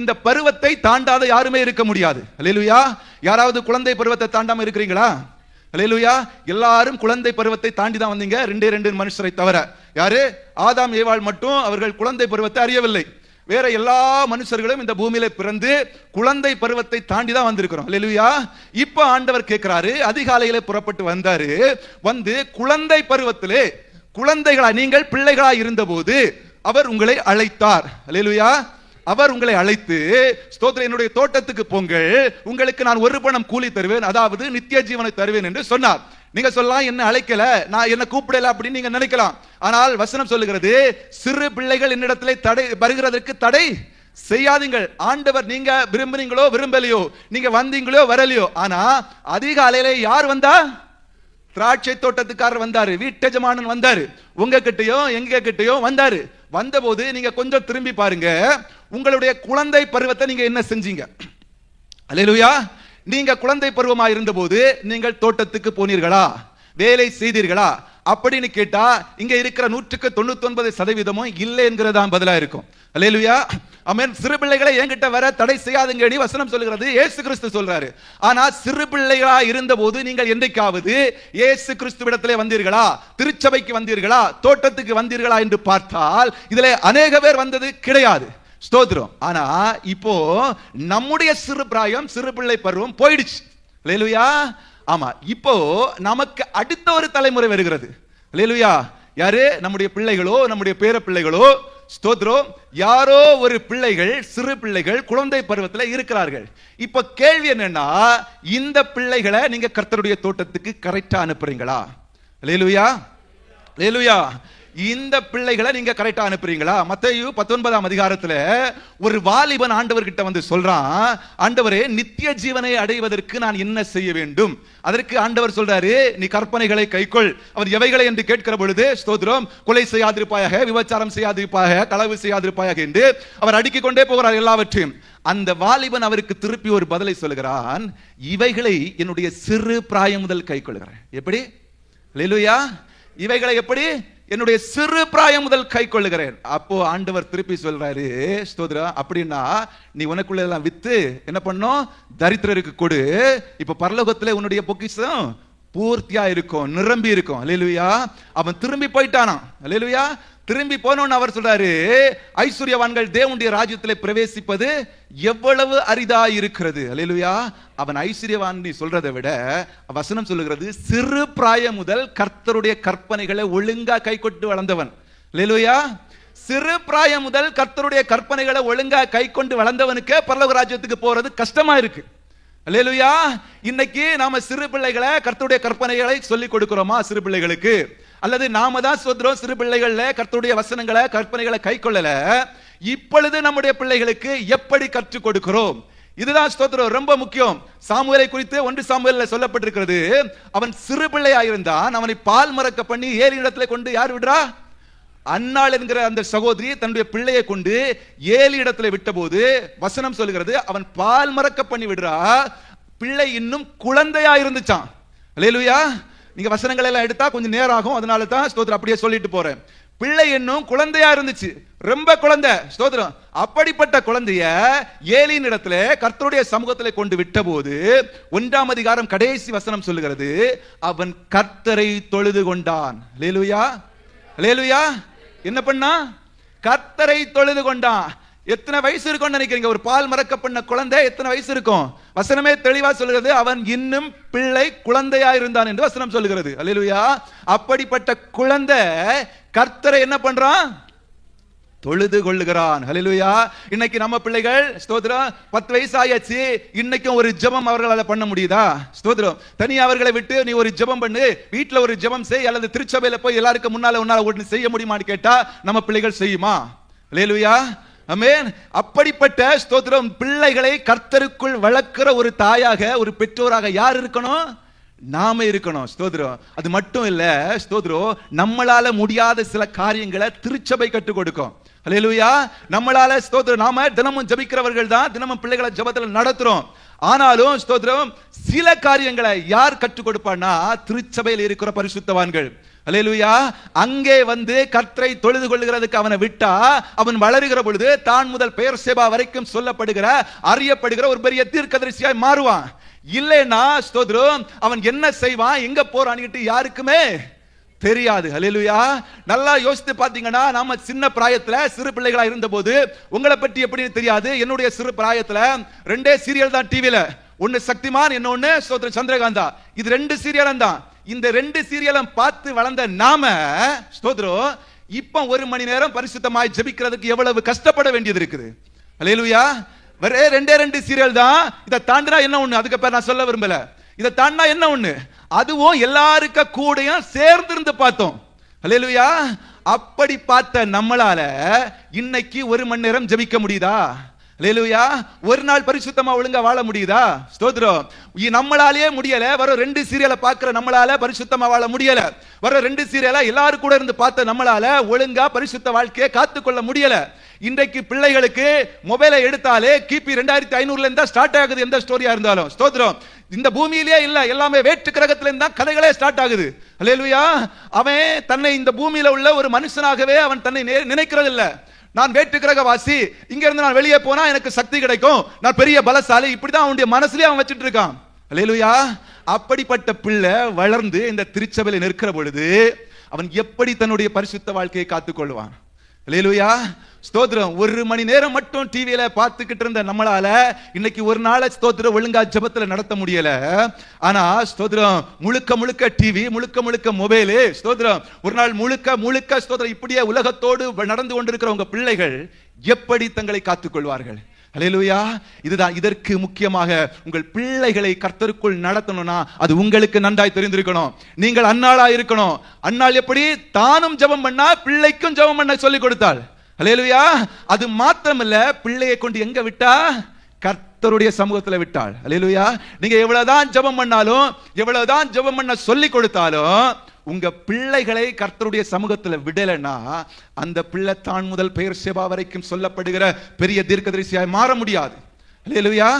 இந்த பருவத்தை தாண்டாத யாருமே இருக்க முடியாது. அல்லேலூயா. யாராவது குழந்தை பருவத்தை தாண்டாம இருக்கிறீங்களா? அல்லேலூயா. எல்லாரும் குழந்தை பருவத்தை தாண்டி தான் வந்தீங்க. ரெண்டே ரெண்டு மனுஷரை தவிர. யாரு? ஆதாம் ஏவாள் மட்டும் அவர்கள் குழந்தை பருவத்தை அறியவில்லை. வேற எல்லா மனுஷர்களும் இந்த பூமியில பிறந்து குழந்தை பருவத்தை தாண்டி தான் வந்திருக்கிறோம். அல்லேலூயா. இப்ப ஆண்டவர் கேட்கிறாரு அதிகாலையில புறப்பட்டு வந்தாரு வந்து குழந்தை பருவத்திலே குழந்தைகளா நீங்கள் பிள்ளைகளா இருந்தபோது அவர் உங்களை அழைத்தார். அல்லேலூயா. அவர் உங்களை அழைத்து ஸ்தோத்திரம் என்னுடைய தோட்டத்துக்கு போங்கள். உங்களுக்கு நான் ஒரு பணம் கூலி தருவேன். அதாவது நித்திய ஜீவனை தருவேன் என்று சொன்னார். நீங்க சொல்லலாம் என்ன அழைக்கல. நான் என்ன கூப்பிடல அப்படின்னு நீங்க நினைக்கலாம். ஆனால் வசனம் சொல்லுகிறது சிறு பிள்ளைகள் என்னிடத்திலே தடை வருகிறதற்கு தடை செய்யாதீங்கள். ஆண்டவர் நீங்க விரும்புறீங்களோ விரும்பலையோ நீங்க வந்தீங்களோ வரலையோ. ஆனா அதிகாலையில யார் வந்தா? திராட்சை தோட்டத்துக்காரர் வந்தாரு. வீட்டஜமானன் வந்தாரு. உங்க கிட்டயும் எங்க கிட்டயும் வந்தாரு. வந்தபோது நீங்க கொஞ்சம் திரும்பி பாருங்க. உங்களுடைய குழந்தை பருவத்தை நீங்க என்ன செஞ்சீங்க? அலையலுயா நீங்க குழந்தை பருவமா இருந்தபோது நீங்கள் தோட்டத்துக்கு போனீர்களா? வேலை செய்தீர்களா? அப்படின்னு கேட்டா இங்க இருக்கிற நூற்றுக்கு தொண்ணூத்தி ஒன்பது சதவீதமும் இல்லை என்கிறதா பதிலா இருக்கும். அலையலுயா அமேன் சிறு பிள்ளைகளை என்கிட்ட வர தடை செய்யாதுங்கடி வசனம் சொல்கிறது ஏசு கிறிஸ்து சொல்றாரு. ஆனா சிறு பிள்ளைகளா இருந்தபோது நீங்கள் என்றைக்காவது இயேசு கிறிஸ்துவிடத்திலே வந்தீர்களா? திருச்சபைக்கு வந்தீர்களா? தோட்டத்துக்கு வந்தீர்களா என்று பார்த்தால் இதுல அநேக பேர் வந்தது கிடையாது. ஸ்தோத்திரம். ஆனா இப்போ நம்முடைய சிறு பிராயம் சிறு பிள்ளை பருவம் போயிடுச்சு. லேலுயா ஆமா இப்போ நமக்கு அடுத்த ஒரு தலைமுறை வருகிறது. லேலுயா யாரு? நம்முடைய பிள்ளைகளோ நம்முடைய பேர பிள்ளைகளோ ஸ்தோத்திரம். யாரோ ஒரு பிள்ளைகள் சிறு பிள்ளைகள் குழந்தை பருவத்தில் இருக்கிறார்கள். இப்ப கேள்வி என்னன்னா இந்த பிள்ளைகளை நீங்க கர்த்தருடைய தோட்டத்துக்கு கரெக்டா அனுப்புறீங்களா? லேலுயா லேலுயா இந்த பிள்ளைகளை நீங்க கரெக்டா அனுப்புறீங்களா? மத்தையு பத்தொன்பதாம் அதிகாரத்துல ஒரு வாலிபன் ஆண்டவர்கிட்ட வந்து சொல்றான் ஆண்டவரே நித்திய ஜீவனை அடைவதற்கு நான் என்ன செய்ய வேண்டும்? அதற்கு ஆண்டவர் சொல்றாரு நீ கற்பனைகளை கைக்கொள். அவர் எவைகளை என்று கேட்கிற பொழுது ஸ்தோத்திரம் கொலை செய்யாதிருப்பாயாக விபச்சாரம் செய்யாதிருப்பாக களவு செய்யாதிருப்பாயாக என்று அவர் அடுக்கிக் கொண்டே போகிறார் எல்லாவற்றையும். அந்த வாலிபன் அவருக்கு திருப்பி ஒரு பதிலை சொல்லுகிறான் இவைகளை என்னுடைய சிறு பிராயம் முதல் கைக்கொள்கிறேன். எப்படி? லேலுயா இவைகளை எப்படி? என்னுடைய சிறு பிராயம் முதல் கை கொள்ளுகிறேன். அப்போ ஆண்டவர் திருப்பி சொல்றாரு ஸ்தோத்ரா அப்படின்னா நீ உனக்குள்ள எல்லாம் வித்து என்ன பண்ணும்? தரித்திரருக்கு கொடு. இப்ப பரலோகத்துல உன்னுடைய பொக்கிஷம் பூர்த்தியா இருக்கும் நிரம்பி இருக்கும். அலையிலுயா அவன் திரும்பி போயிட்டானான் அலையிலுயா திரும்பி போனோன்னு அவர் சொல்றாரு ஐஸ்வர்யவான்கள் தேவனுடைய ராஜ்யத்தில் பிரவேசிப்பது எவ்வளவு அரிதா இருக்கிறது அலையிலுயா அவன் ஐஸ்வர்யவான் சொல்றதை விட வசனம் சொல்லுகிறது சிறு பிராயம் முதல் கர்த்தருடைய கற்பனைகளை ஒழுங்கா கைக்கொண்டு வளர்ந்தவன். லேலுயா சிறு பிராயம் முதல் கர்த்தருடைய கற்பனைகளை ஒழுங்கா கை கொண்டு வளர்ந்தவனுக்கே பரலோக ராஜ்யத்துக்கு போறது கஷ்டமா இருக்கு. அல்லேலுயா. இன்னைக்கு நாம சிறு பிள்ளைகளை கர்த்தருடைய கற்பனைகளை சொல்லி கொடுக்கிறோமா சிறு பிள்ளைகளுக்கு? அல்லது நாம தான் சொல்றோம் சிறு பிள்ளைகள்ல கர்த்தருடைய வசனங்களை கற்பனைகளை கை கொள்ளல. இப்பொழுது நம்முடைய பிள்ளைகளுக்கு எப்படி கற்றுக் கொடுக்கிறோம்? இதுதான் ஸ்தோத்திரம் ரொம்ப முக்கியம். சாமுவேலை குறித்து ஒன்று சாமுவேல சொல்லப்பட்டிருக்கிறது. அவன் சிறு பிள்ளையாயிருந்தான். அவனை பால் மறக்க பண்ணி ஏறி இடத்துல கொண்டு யார் விடுறா? அன்னாள் என்கிற அந்த சகோதரி தன்னுடைய பிள்ளையை கொண்டு ஏழு இடத்துல விட்டபோது வசனம் சொல்லுகிறது அவன் பால் மறக்க பண்ணி விடுறா பிள்ளை இன்னும் குழந்தையா இருந்துச்சான் லேலுயா நீங்க வசனங்கள் எல்லாம் எடுத்தா கொஞ்சம் நேரம் ஆகும் அதனால தான் ஸ்தோத்திரம் அப்படியே சொல்லிட்டு போறேன். பிள்ளை இன்னும் குழந்தையா இருந்துச்சு ரொம்ப குழந்தை ஸ்தோத்திரம். அப்படிப்பட்ட குழந்தைய ஏலியின் இடத்துல கர்த்தருடைய சமூகத்துல கொண்டு விட்டபோது ஒன்றாம் அதிகாரம் கடைசி வசனம் சொல்லுகிறது அவன் கர்த்தரை தொழுது கொண்டான். லேலுயா லேலுயா என்ன பண்ணா? கர்த்தரை தொழுது கொண்டான் எத்தனை வயசு இருக்கும்னு நினைக்கிறீங்க? ஒரு பால் மறக்க பண்ண குழந்தை எத்தனை வயசு இருக்கும்? வசனமே தெளிவா சொல்லுகிறது அவன் இன்னும் பிள்ளை குழந்தையா இருந்தான் என்று வசனம் சொல்லுகிறது அல்லா அப்படிப்பட்ட குழந்தை கர்த்தரை என்ன பண்றான்? தொழுது கொள்ளுகிறான். ஹலிலுயா இன்னைக்கு நம்ம பிள்ளைகள் ஸ்தோத்திரம். பத்து வயசு ஆயாச்சு இன்னைக்கும் ஒரு ஜெபம் அவர்களால பண்ண முடியுதா? ஸ்தோத்திரம். தனி அவர்களை விட்டு நீ ஒரு ஜெபம் பண்ணு. வீட்ல ஒரு ஜெபம் செய். அல்லது திருச்சபையில போய் எல்லாருக்கும் முன்னால உன்னால ஒன்று செய்ய முடியுமான்னு கேட்டா நம்ம பிள்ளைகள் செய்யுமா? ஹalleluya அமேன் அப்படிப்பட்ட ஸ்தோத்திரம் பிள்ளைகளை கர்த்தருக்குள் வளர்க்கிற ஒரு தாயாக ஒரு பெற்றோராக யார் இருக்கணும்? நாம இருக்கணும் ஸ்தோத்ரம் அது மட்டும் இல்ல ஸ்தோத்ரம் நம்மளால முடியாத சில காரியங்களை திருச்சபை கற்றுக் கொடுக்கும். அலையலுயா நம்மளால ஸ்தோத்ரம் நாம தினமும் ஜபிக்கிறவர்கள் தான் தினமும் பிள்ளைகளை ஜபத்தில் நடத்துறோம். ஆனாலும் ஸ்தோத்ரம் சில காரியங்களை யார் கற்றுக் கொடுப்பான்னா திருச்சபையில் இருக்கிற பரிசுத்தவான்கள். அலையலுயா அங்கே வந்து கர்த்தரை தொழுது கொள்கிறதுக்கு அவனை விட்டா அவன் வளருகிற பொழுது தான் முதல் பெயர் சேபா வரைக்கும் சொல்லப்படுகிற அறியப்படுகிற ஒரு பெரிய தீர்க்கதரிசியாய் மாறுவான். இல்லைன்னா ஸ்தோத்ரம் அவன் என்ன செய்வான் எங்க போறான்னு யாருக்குமே தெரியாது. ஹalleluya. நல்லா யோசித்து பார்த்தீங்கன்னா நாம சின்ன பிராயத்தில் சிறு பிள்ளைகளாக இருந்தபோது உங்களை பற்றி எப்படின்னு தெரியாது. என்னுடைய சிறு பிராயத்தில் ரெண்டே சீரியல் தான் டிவியில் ஒன்று சக்திமான் இன்னொன்று சோத்ர சந்திரகாந்தா. இது ரெண்டு சீரியலும் தான். இந்த ரெண்டு சீரியலும் பார்த்து வளர்ந்த நாம ஸ்தோத்திரம் இப்போ ஒரு மணி நேரம் பரிசுத்தமாய் ஜெபிக்கிறதுக்கு எவ்வளவு கஷ்டப்பட வேண்டியது இருக்குது. ஹalleluya. வேற ரெண்டே ரெண்டு சீரியல் தான். இதை தாண்டினா என்ன ஒண்ணு? அதுக்கு பேர் நான் சொல்ல விரும்பல. இதை தாண்டினா என்ன ஒண்ணு? அதுவும் எல்லாருக்க கூடயும் சேர்ந்து இருந்து பார்த்தோம். ஹalleluya அப்படி பார்த்த நம்மளால இன்னைக்கு ஒரு மணி நேரம் ஜெபிக்க முடியுதா? லேலுயா ஒரு நாள் பரிசுத்தமா ஒழுங்கா வாழ முடியுதா? ஸ்தோத்திரம். நம்மளாலேயே முடியல. வர ரெண்டு சீரியலை பார்க்குற நம்மளால பரிசுத்தமா வாழ முடியல. வர ரெண்டு சீரியலா எல்லாரும் கூட இருந்து பார்த்த நம்மளால ஒழுங்கா பரிசுத்த வாழ்க்கையை காத்துக்கொள்ள முடியல. இன்றைக்கு பிள்ளைகளுக்கு மொபைலை எடுத்தாலே கிபி ரெண்டாயிரத்தி ஐநூறுல இருந்தா ஸ்டார்ட் ஆகுது எந்த ஸ்டோரியா இருந்தாலும். ஸ்தோத்திரம். இந்த பூமியிலே இல்ல எல்லாமே வேற்று கிரகத்துல இருந்தா கதைகளே ஸ்டார்ட் ஆகுது. அல்லேலூயா அவன் தன்னை இந்த பூமியில உள்ள ஒரு மனுஷனாகவே அவன் தன்னை நினைக்கிறது இல்லை நான் வேற்று கிரகவாசி. இங்க இருந்து நான் வெளியே போனா எனக்கு சக்தி கிடைக்கும். நான் பெரிய பலசாலி. இப்படிதான் அவனுடைய மனசுலயே அவன் வச்சிட்டு இருக்கான். அல்லேலூயா அப்படிப்பட்ட பிள்ளை வளர்ந்து இந்த திருச்சபையில் நிற்கிற பொழுது அவன் எப்படி தன்னுடைய பரிசுத்த வாழ்க்கையை காத்துக்கொள்வான்? அல்லேலூயா ஸ்தோத்திரம். ஒரு மணி நேரம் மட்டும் டிவியில பார்த்துக்கிட்டு இருந்த நம்மளால இன்னைக்கு ஒரு நாளை ஸ்தோத்திரம் ஒழுங்கா ஜபத்துல நடத்த முடியல. ஆனா ஸ்தோத்திரம் முழுக்க முழுக்க டிவி முழுக்க முழுக்க மொபைலு ஸ்தோத்திரம். ஒரு நாள் முழுக்க முழுக்க ஸ்தோத்திரம். இப்படியே உலகத்தோடு நடந்து கொண்டிருக்கிற உங்க பிள்ளைகள் எப்படி தங்களை காத்துக்கொள்வார்கள்? அல்லேலூயா இதுதான் இதற்கு முக்கியமாக உங்கள் பிள்ளைகளை கர்த்தருக்குள் நடத்தணும்னா அது உங்களுக்கு நன்றாய் தெரிந்திருக்கணும். நீங்கள் அன்னாளா இருக்கணும். அன்னாள் எப்படி தானும் ஜெபம் பண்ணா பிள்ளைக்கும் ஜெபம் பண்ண சொல்லி கொடுத்தாள். அல்லேலூயா அது மாத்திரமல்ல பிள்ளையை கொண்டு எங்க விட்டா? கர்த்தருடைய சமூகத்துல விட்டாள். அல்லேலூயா நீங்க எவ்வளவுதான் ஜெபம் பண்ணாலும் எவ்வளவுதான் ஜெபம் பண்ண சொல்லி கொடுத்தாலும் உங்க பிள்ளைகளை கர்த்தருடைய சமூகத்துல விடலைன்னா அந்த பிள்ளை தான் முதல் பெயர் சேபா வரைக்கும் சொல்லப்படுகிற பெரிய தீர்க்கதரிசியாய் மாற முடியாது. இல்லையா